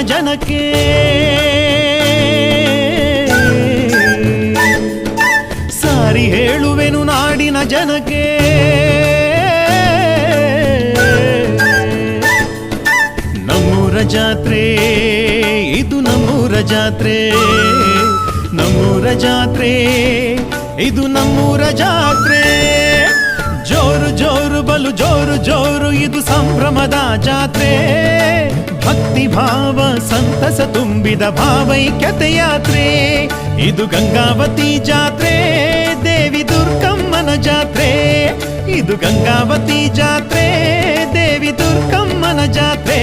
ಜನಕ್ಕೆ. ಸಾರಿ ಹೇಳುವೆನು ನಾಡಿನ ಜನಕ್ಕೆ. ನಮ್ಮೂರ ಜಾತ್ರೆ, ಇದು ನಮ್ಮೂರ ಜಾತ್ರೆ. ನಮ್ಮೂರ ಜಾತ್ರೆ, ಇದು ನಮ್ಮೂರ ಜಾತ್ರೆ. ಜೋರು ಬಲು ಜೋರು ಜೋರು ಇದು ಸಂಭ್ರಮದ ಜಾತ್ರೆ ಭಕ್ತಿ ಭಾವ ಸಂತಸ ತುಂಬಿದ ಭಾವೈಕ್ಯತೆ ಯಾತ್ರೆ ಇದು ಗಂಗಾವತಿ ಜಾತ್ರೆ ದೇವಿ ದುರ್ಗಮ್ಮನ ಜಾತ್ರೆ ಇದು ಗಂಗಾವತಿ ಜಾತ್ರೆ ದೇವಿ ದುರ್ಗಮ್ಮನ ಜಾತ್ರೆ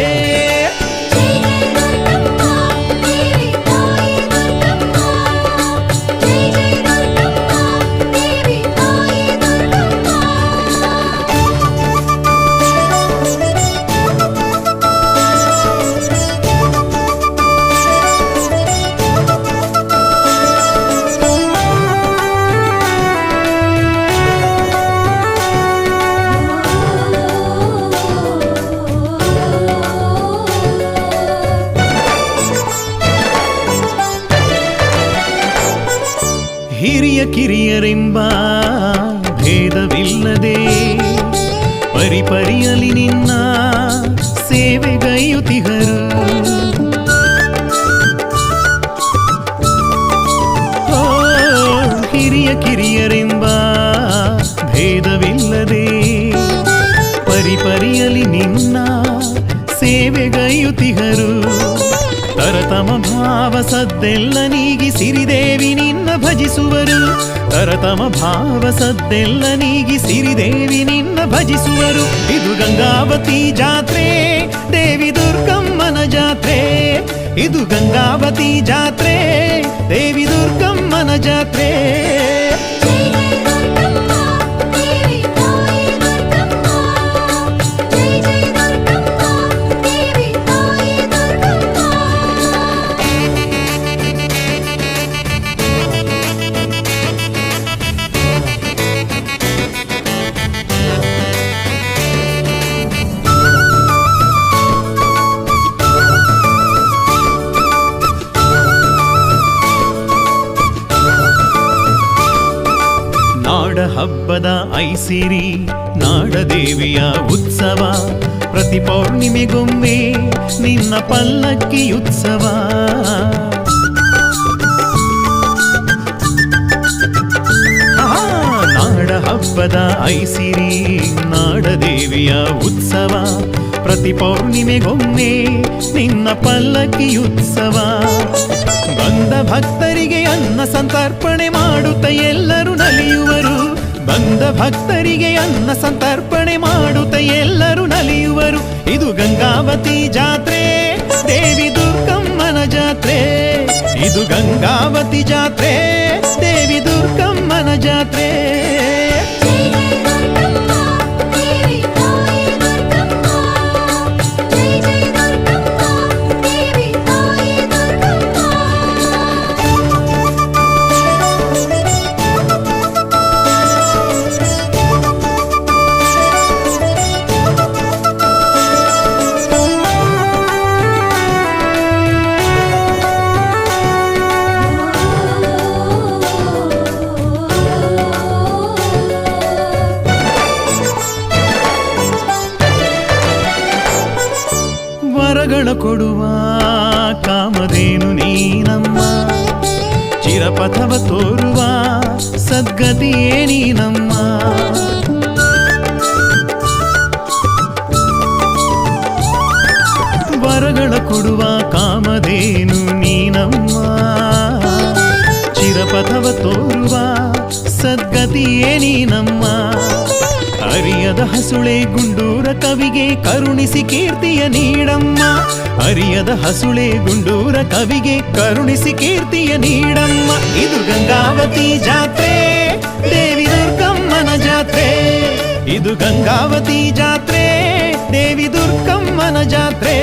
ಕಿರಿಯರೆಂಬ ಭೇದವಿಲ್ಲದೆ ಪರಿಪರಿಯಲಿ ನಿನ್ನ ಸೇವೆಗೈಯುತಿಗರು ಹಿರಿಯ ಕಿರಿಯರೆಂಬ ಭೇದವಿಲ್ಲದೆ ಪರಿಪರಿಯಲಿ ನಿನ್ನ ಸೇವೆಗೈಯುತಿಗರು ತರತಮ ಭಾವ ಸದ್ದೆಲ್ಲ ನೀಗಿ ಸಿರಿದೇವಿ ನಿನ್ನ ಭಜಿಸುವರು. ತರತಮ ಭಾವ ಸದ್ದೆಲ್ಲ ನೀಗಿ ಸಿರಿದೇವಿ ನಿನ್ನ ಭಜಿಸುವರು. ಇದು ಗಂಗಾವತಿ ಜಾತ್ರೆ, ದೇವಿ ದುರ್ಗಮ್ಮನ ಜಾತ್ರೆ. ಇದು ಗಂಗಾವತಿ ಜಾತ್ರೆ, ದೇವಿ ದುರ್ಗಮ್ಮನ ಜಾತ್ರೆ. ಐಸಿರಿ ನಾಡದೇವಿಯ ಉತ್ಸವ. ಪ್ರತಿ ಪೌರ್ಣಿಮೆಗೊಮ್ಮೆ ನಿನ್ನ ಪಲ್ಲಕ್ಕಿ ಉತ್ಸವ ನಾಡ ಹಬ್ಬದ ಐಸಿರಿ ನಾಡದೇವಿಯ ಉತ್ಸವ. ಪ್ರತಿ ಪೌರ್ಣಿಮೆಗೊಮ್ಮೆ ನಿನ್ನ ಪಲ್ಲಕ್ಕಿ ಉತ್ಸವ ಬಂದ ಭಕ್ತರಿಗೆ ಅನ್ನ ಸಂತರ್ಪಣೆ ಮಾಡುತ್ತ ಎಲ್ಲರೂ ನಲಿಯುವರು. ಬಂದ ಭಕ್ತರಿಗೆ ಅನ್ನ ಸಂತರ್ಪಣೆ ಮಾಡುತ್ತ ಎಲ್ಲರೂ ನಲಿಯುವರು. ಇದು ಗಂಗಾವತಿ ಜಾತ್ರೆ, ದೇವಿ ದುರ್ಗಮ್ಮನ ಜಾತ್ರೆ. ಇದು ಗಂಗಾವತಿ ಜಾತ್ರೆ, ದೇವಿ ದುರ್ಗಮ್ಮನ ಜಾತ್ರೆ. ವರಗಳ ಕೊಡುವ ಕಾಮಧೇನು ನೀನಮ್ಮ ಚಿರಪಥವ ತೋರುವ ಸದ್ಗತಿಯೇ ನೀನಮ್ಮ ವರಗಳ ಕೊಡುವ ಕಾಮಧೇನು ನೀನಮ್ಮ ಚಿರಪಥವ ತೋರುವ ಸದ್ಗತಿಯೇ ನೀನಮ್ಮ ಅರಿಯದ ಹಸುಳೆ ಗುಂಡೂರ ಕವಿಗೆ ಕರುಣಿಸಿ ಕೀರ್ತಿಯ ನೀಡಮ್ಮ. ಅರಿಯದ ಹಸುಳೆ ಗುಂಡೂರ ಕವಿಗೆ ಕರುಣಿಸಿ ಕೀರ್ತಿಯ ನೀಡಮ್ಮ. ಇದು ಗಂಗಾವತಿ ಜಾತ್ರೆ, ದೇವಿ ದುರ್ಗಮ್ಮನ ಜಾತ್ರೆ. ಇದು ಗಂಗಾವತಿ ಜಾತ್ರೆ, ದೇವಿ ದುರ್ಗಮ್ಮನ ಜಾತ್ರೆ.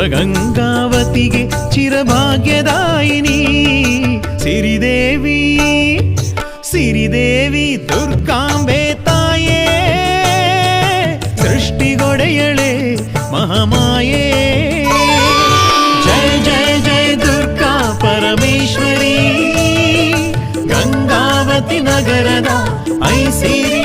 ಪುರಗಂಗಾವತಿಗೆ ಚಿರಭಾಗ್ಯದಾಯಿನಿ. ಸಿರಿದೇವಿ ಸಿರಿದೇವಿ ದುರ್ಗಾಂಬೆ ತಾಯೇ, ಸೃಷ್ಟಿಗೊಡೆಯಳೆ ಮಹಾಮಾಯೇ. ಜಯ ಜಯ ಜಯ ದುರ್ಗಾ ಪರಮೇಶ್ವರಿ. ಗಂಗಾವತಿ ನಗರದ ಐಸಿರಿ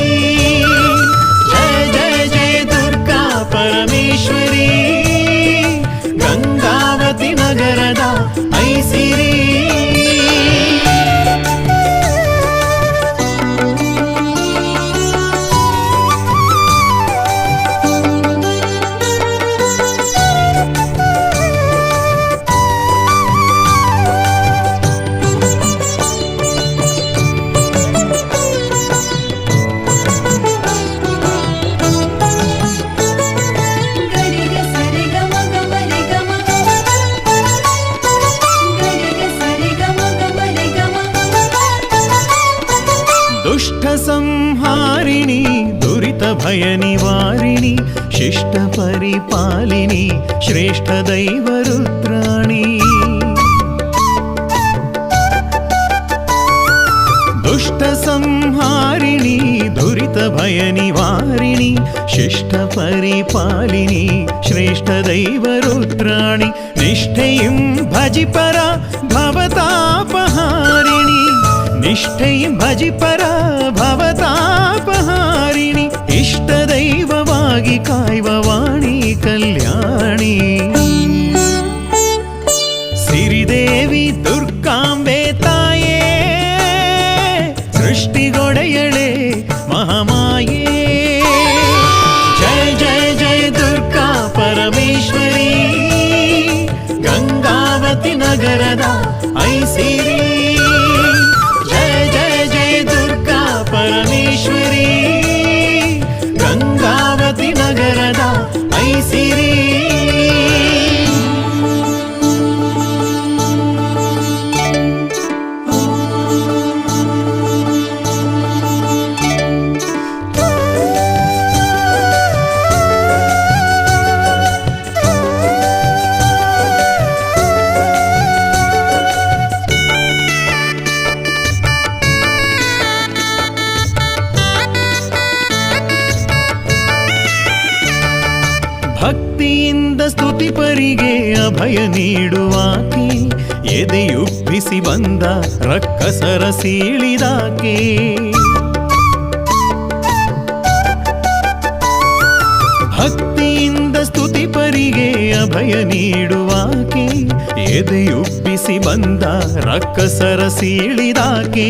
భయనివారిణి శిష్టపరిపాలిని శ్రేష్టదైవరుద్రాణి దుష్టసంహారిణి దురితభయనివారిణి శిష్టపరిపాలిని శ్రేష్టదైవరుద్రాణి నిష్ఠయం భజిపర భవతాపహారిణి. నిష్ఠయం భజిపర భవతాపహారి ಇಷ್ಟ ದೈವವಾಗಿ ಕಾಯುವ ವಾಣಿ ಕಲ್ಯಾಣಿ. ಸಿರಿದೇವಿ ದುರ್ಗಾಂಬೆ ತಾಯೇ, ಸೃಷ್ಟಿಗೊಡೆಯಳೆ ಮಹಾಮಾಯೇ. ಜಯ ಜಯ ಜಯ ದುರ್ಗಾ ಪರಮೇಶ್ವರಿ, ಗಂಗಾವತಿ ನಗರದ ಐಸಿರಿ ಭಕ್ತಿಯಿಂದ ಸ್ತುತಿಪರಿಗೆ ಅಭಯ ನೀಡುವಾಕೆ ಎದೆಯುಬ್ಬಿಸಿ ಬಂದ ರಕ್ಕಸರ ಸೀಳಿದಾಕೆ ಭಕ್ತಿಯಿಂದ ಸ್ತುತಿಪರಿಗೆ ಅಭಯ ನೀಡುವಾಕೆ ಎದೆಯುಬ್ಬಿಸಿ ಬಂದ ರಕ್ಕಸರ ಸೀಳಿದಾಕೆ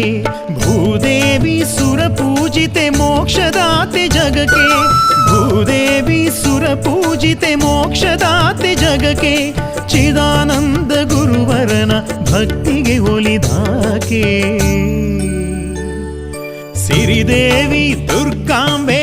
ಭೂದೇವಿ ಸುರ ಪೂಜಿತೆ ಮೋಕ್ಷದಾತೆ ಜಗಕ್ಕೆ. ಭೂದೇವಿ ಸುರ ಪೂಜಿತೆ ಮೋಕ್ಷದಾತೆ ಜಗಕ್ಕೆ ಚಿದಾನಂದ ಗುರುವರನ ಭಕ್ತಿಗೆ ಒಲಿದಾಕೆ ಸಿರಿದೇವಿ ದುರ್ಗಾಂಬೆ